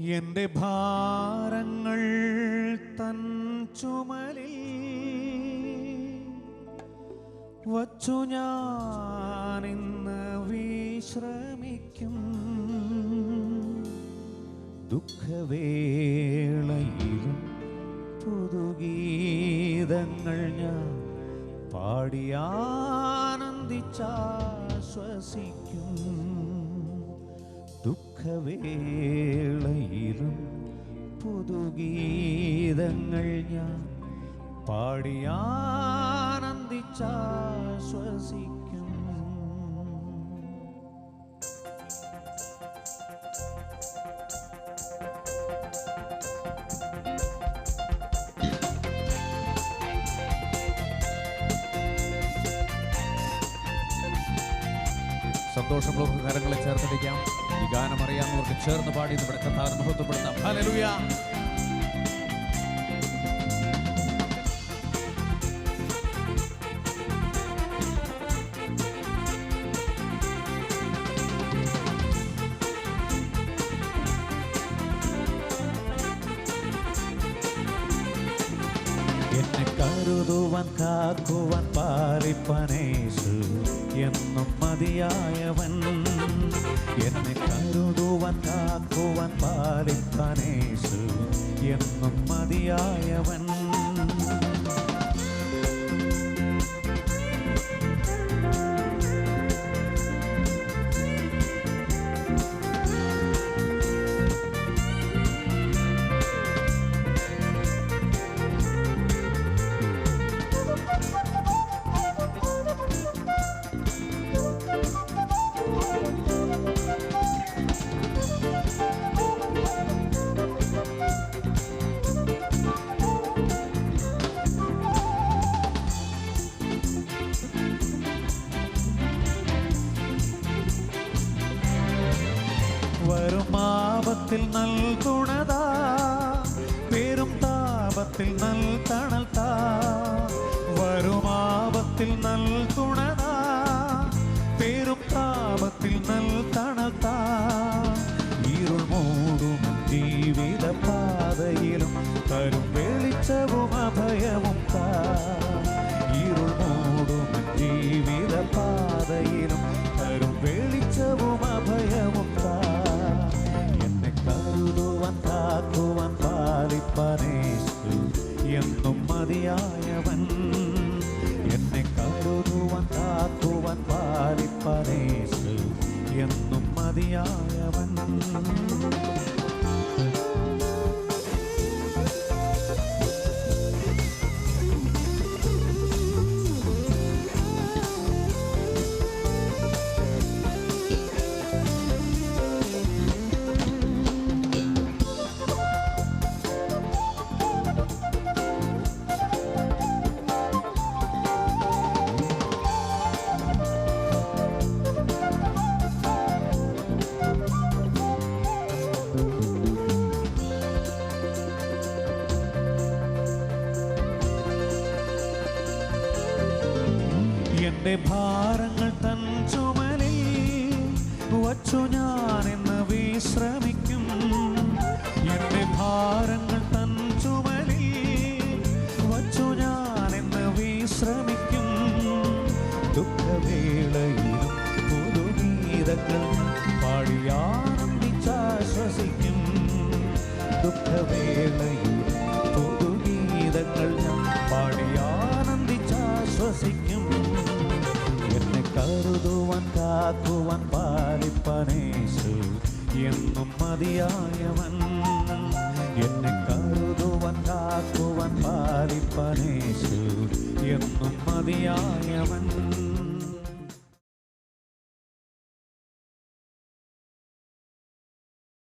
എന്റെ ഭാരങ്ങൾ തൻ ചുമലിൽ വച്ചു ഞാനിന്ന് വിശ്രമിക്കും. ദുഃഖവേളയിലും പുതുഗീതങ്ങൾ ഞാൻ പാടിയാനന്ദിച്ചാശ്വസിക്കും ദുഃഖവേളയിലും പുതുഗീതങ്ങൾ ഞാൻ പാടിയാനന്ദിച്ചാശ്വസിക്കും സന്തോഷമുള്ളവർക്ക് കരങ്ങളെ ചേർത്തിരിക്കാം. ഈ ഗാനം അറിയാവുന്നവർക്ക് ചേർന്ന് പാടി നമ്മുടെ കഥാ അനുഭവപ്പെടുത്താം ഹല്ലേലൂയ കരുതുവാൻ കാക്കുവാൻ പാലിപ്പനേശു എന്നും മതിയായവൻ. എന്നെ കരുതുവാൻ കാക്കുവാൻ പാലിപ്പനേശു എന്നും മതിയായവൻ. വരും ആപത്തിൽ നൽകുണതാ പേരും താപത്തിൽ നൽ തണൽ താ വരും നൽകുണതാ മതിയായവൻ. എന്നെ കരുതുവാൻ കാത്തുവൻ പാലിപ്പനേശു എന്നും മതിയായവൻ. എന്റെ ഭാരങ്ങൾ തൻ ചുമലിൽ വച്ചു ഞാൻ എന്ന് വിശ്രമിക്കും. എന്റെ ഭാരങ്ങൾ തൻ ചുമലിൽ വച്ചു ഞാൻ എന്ന് വിശ്രമിക്കും. ദുഃഖവേളയിലും പുതുഗീതങ്ങൾ പാടിയാനന്ദിച്ചാശ്വസിക്കും ദുഃഖവേളയിലും കരുതുവാൻ കാക്കുവാൻ പാലിപ്പനേശു. എന്നും മതിയായവൻ എന്നെ കരുതുവാൻ കാക്കുവാൻ പാലിപ്പനേശു. എന്നും മതിയായവൻ